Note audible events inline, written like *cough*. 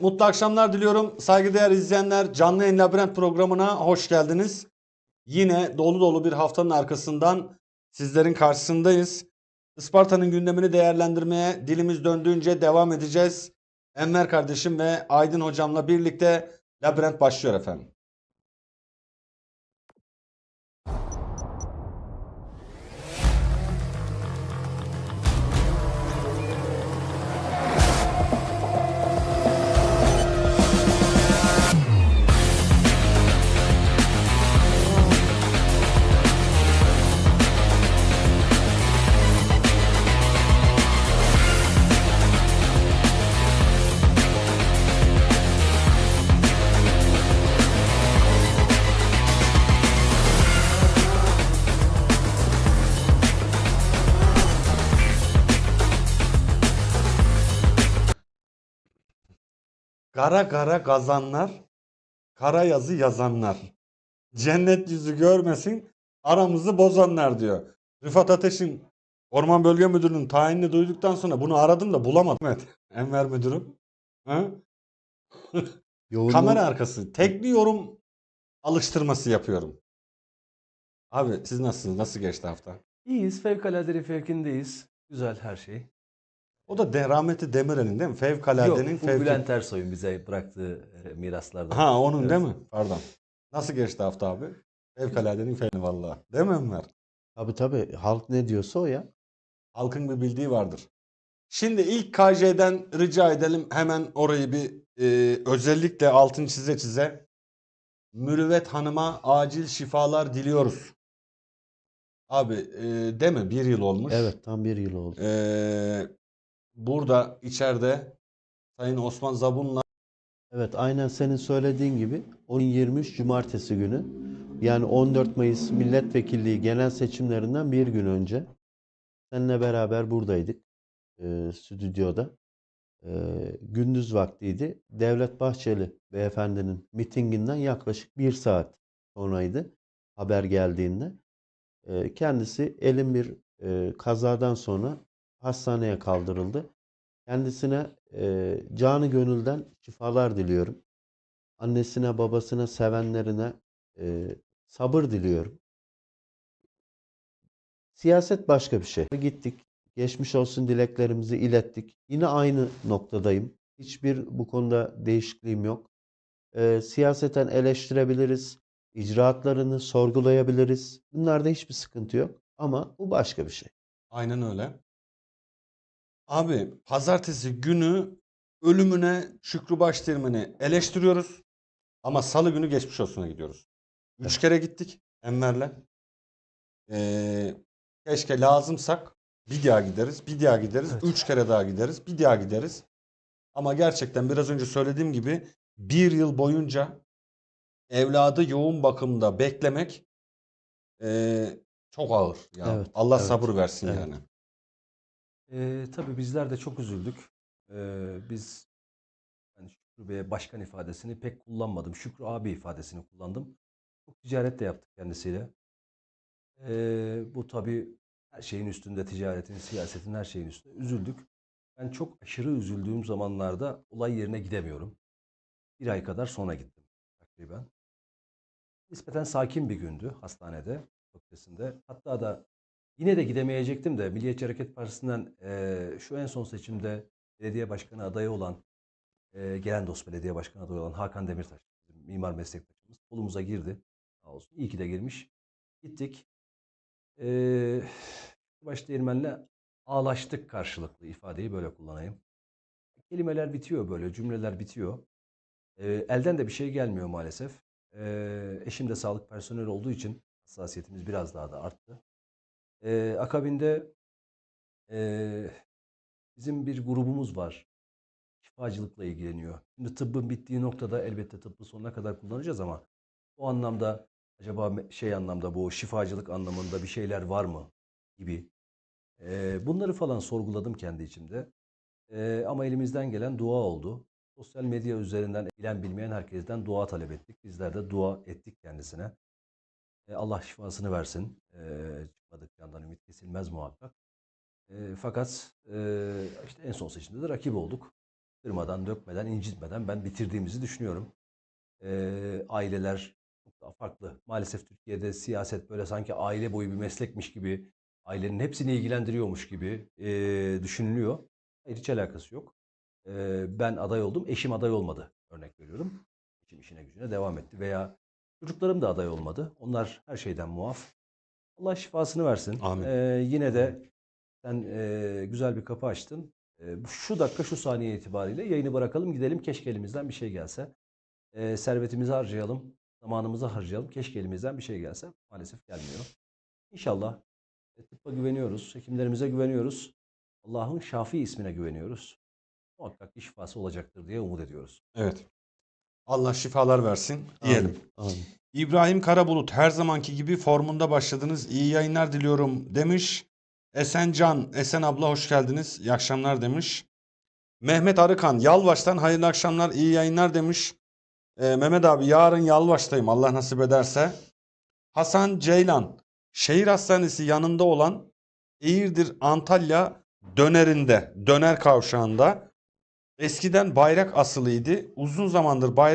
Mutlu akşamlar diliyorum. Saygıdeğer izleyenler canlı yayın labirent programına hoş geldiniz. Yine dolu dolu bir haftanın arkasından sizlerin karşısındayız. Isparta'nın gündemini değerlendirmeye dilimiz döndüğünce devam edeceğiz. Enver kardeşim ve Aydın hocamla birlikte labirent başlıyor efendim. Kara kara kazanlar, kara yazı yazanlar. Cennet yüzü görmesin, aramızı bozanlar diyor. Rıfat Ateş'in Orman Bölge Müdürü'nün tayinini duyduktan sonra bunu aradım da bulamadım. Evet. Enver Müdürüm. Ha? *laughs* Yoğunluğu- Kamera arkası. Tekli yorum alıştırması yapıyorum. Abi siz nasılsınız? Nasıl geçti hafta? İyiyiz. Fevkaladenin fevkindeyiz. Güzel her şey. O da de, rahmetli Demirel'in değil mi? Fevkaladenin Yok, bu fevki- Bülent Ersoy'un bize bıraktığı miraslardan. Ha onun Evet. değil mi? Pardon. Nasıl geçti hafta abi? Fevkaladenin fevki vallahi. Değil mi Enver? Tabii tabii. Halk ne diyorsa o ya. Halkın bir bildiği vardır. Şimdi ilk KJ'den rica edelim hemen orayı bir e, özellikle altını çize çize. Mürüvvet Hanım'a acil şifalar diliyoruz. Abi e, değil mi? Bir yıl olmuş. Evet tam bir yıl oldu. E, burada içeride Sayın Osman Zabun'la Evet aynen senin söylediğin gibi 10-23 Cumartesi günü yani 14 Mayıs Milletvekilliği genel seçimlerinden bir gün önce seninle beraber buradaydık e, stüdyoda. E, gündüz vaktiydi. Devlet Bahçeli beyefendinin mitinginden yaklaşık bir saat sonraydı haber geldiğinde. E, kendisi elin bir e, kazadan sonra hastaneye kaldırıldı. Kendisine e, canı gönülden şifalar diliyorum. Annesine, babasına, sevenlerine e, sabır diliyorum. Siyaset başka bir şey. Gittik, geçmiş olsun dileklerimizi ilettik. Yine aynı noktadayım. Hiçbir bu konuda değişikliğim yok. E, siyaseten eleştirebiliriz, icraatlarını sorgulayabiliriz. Bunlarda hiçbir sıkıntı yok. Ama bu başka bir şey. Aynen öyle. Abi pazartesi günü ölümüne Şükrü Başdemir'i eleştiriyoruz. Ama salı günü geçmiş olsuna gidiyoruz. Üç Evet. kere gittik Enver'le. Ee, keşke lazımsak bir daha gideriz, bir daha gideriz, Evet. üç kere daha gideriz, bir daha gideriz. Ama gerçekten biraz önce söylediğim gibi bir yıl boyunca evladı yoğun bakımda beklemek ee, çok ağır. Ya. Evet, Allah evet, sabır versin evet. yani. Ee, tabii bizler de çok üzüldük. Ee, biz yani Şükrü Bey'e başkan ifadesini pek kullanmadım. Şükrü abi ifadesini kullandım. Çok ticaret de yaptık kendisiyle. Ee, bu tabii her şeyin üstünde ticaretin, siyasetin her şeyin üstünde. Üzüldük. Ben çok aşırı üzüldüğüm zamanlarda olay yerine gidemiyorum. Bir ay kadar sonra gittim takriben. Nispeten sakin bir gündü hastanede, fakültesinde. Hatta da yine de gidemeyecektim de Milliyetçi Hareket Partisi'nden eee, şu en son seçimde belediye başkanı adayı olan, eee gelen dost belediye başkanı adayı olan Hakan Demirtaş, mimar meslektaşımız kolumuza girdi. Sağ olsun. İyi ki de girmiş. Gittik. Eee baş değirmenle ağlaştık karşılıklı ifadeyi böyle kullanayım. Kelimeler bitiyor böyle, cümleler bitiyor. Eee, elden de bir şey gelmiyor maalesef. Eee, eşim de sağlık personeli olduğu için hassasiyetimiz biraz daha da arttı. Eee, akabinde eee, bizim bir grubumuz var. Şifacılıkla ilgileniyor. Şimdi tıbbın bittiği noktada elbette tıbbı sonuna kadar kullanacağız ama o anlamda acaba şey anlamda bu şifacılık anlamında bir şeyler var mı gibi. Eee, bunları falan sorguladım kendi içimde. Eee, ama elimizden gelen dua oldu. Sosyal medya üzerinden bilen bilmeyen herkesten dua talep ettik. Bizler de dua ettik kendisine. E, Allah şifasını versin. E, çıkmadık yandan ümit kesilmez muhakkak. E, fakat e, işte en son seçimde de rakip olduk. kırmadan, dökmeden, incitmeden ben bitirdiğimizi düşünüyorum. Ee, aileler çok daha farklı. Maalesef Türkiye'de siyaset böyle sanki aile boyu bir meslekmiş gibi, ailenin hepsini ilgilendiriyormuş gibi ee, düşünülüyor. Hayır hiç alakası yok. Ee, ben aday oldum, eşim aday olmadı örnek veriyorum. Eşim işine gücüne devam etti veya çocuklarım da aday olmadı. Onlar her şeyden muaf. Allah şifasını versin. Amin. Ee, yine de sen ee, güzel bir kapı açtın. Bu- şu dakika şu saniye itibariyle yayını bırakalım gidelim. Keşke elimizden bir şey gelse. Ee, servetimizi harcayalım. Zamanımızı harcayalım. Keşke elimizden bir şey gelse. Maalesef gelmiyor. İnşallah e, tıbba güveniyoruz. Hekimlerimize güveniyoruz. Allah'ın Şafi ismine güveniyoruz. Muhakkak şifası olacaktır diye umut ediyoruz. Evet. Allah şifalar versin diyelim. Amin. Amin. İbrahim Karabulut her zamanki gibi formunda başladınız. İyi yayınlar diliyorum demiş. Esen Can, Esen abla hoş geldiniz. İyi akşamlar demiş. Mehmet Arıkan, Yalvaç'tan hayırlı akşamlar, iyi yayınlar demiş. Ee, Mehmet abi yarın Yalvaç'tayım Allah nasip ederse. Hasan Ceylan, şehir hastanesi yanında olan Eğirdir Antalya dönerinde, döner kavşağında eskiden bayrak asılıydı. Uzun zamandır bayrak